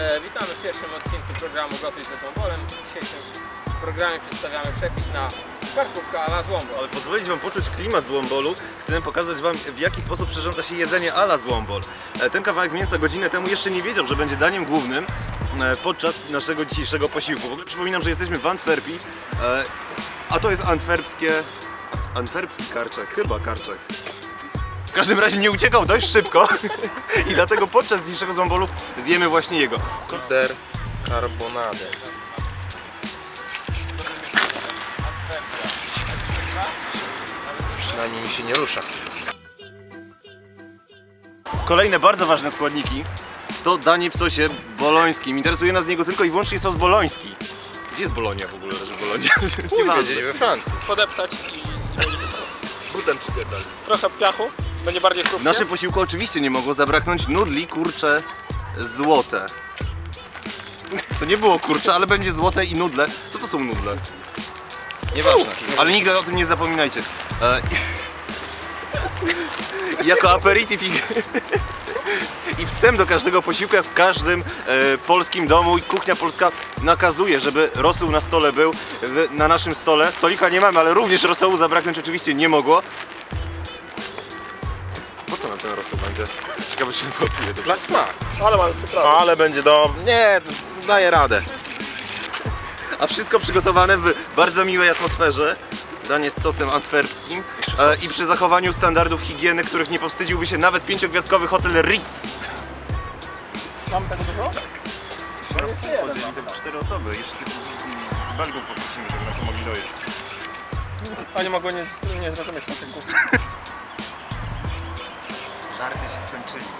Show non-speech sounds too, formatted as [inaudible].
E, witamy w pierwszym odcinku programu Gotuj ze Złombolem. W dzisiejszym programie przedstawiamy przepis na karkówkę a la Złombol. Ale pozwolić Wam poczuć klimat złombolu, chcemy pokazać Wam w jaki sposób przyrządza się jedzenie ala złombol. E, Ten kawałek mięsa godzinę temu jeszcze nie wiedział, że będzie daniem głównym e, podczas naszego dzisiejszego posiłku. W ogóle przypominam, że jesteśmy w Antwerpii, a to jest antwerpskie... Antwerpski karczak, chyba karczak. W każdym razie nie uciekał dość szybko [laughs] i dlatego podczas dzisiejszego złombolu zjemy właśnie jego. Der carbonade. Przynajmniej mi się nie rusza. Kolejne bardzo ważne składniki to danie w sosie bolońskim. Interesuje nas z niego tylko i wyłącznie sos boloński. Gdzie jest Bolonia w ogóle, że Bolonia? Nie wiedzieli we Francji. Podeptać i Butem przypierdali. trochę piachu. Będzie bardziej W naszym posiłku oczywiście nie mogło zabraknąć nudli kurcze złote. To nie było kurcze, ale będzie złote i nudle. Co to są nudle? Nieważne. Ale nigdy o tym nie zapominajcie. E, [laughs] jako aperitif i, [laughs] i wstęp do każdego posiłku, jak w każdym e, polskim domu i kuchnia polska nakazuje, żeby rosół na stole był w, na naszym stole. Stolika nie mamy, ale również rosołu zabraknąć oczywiście nie mogło. Nam ten rosół będzie? Ciekawe czy nie popije to. Dla smaku. Ale mamy przyprawę. Ale będzie do... Nie, daję radę. A wszystko przygotowane w bardzo miłej atmosferze. Danie z sosem antwerpskim e, i przy zachowaniu standardów higieny, których nie powstydziłby się nawet pięciogwiazdkowy hotel Ritz. Mamy tego dużo? Chodzili te cztery osoby. Jeszcze tych Belgów poprosimy, żeby nam pomogli dojeść. Oni mogą nie, nie zrozumieć naszych [laughs] głów. differences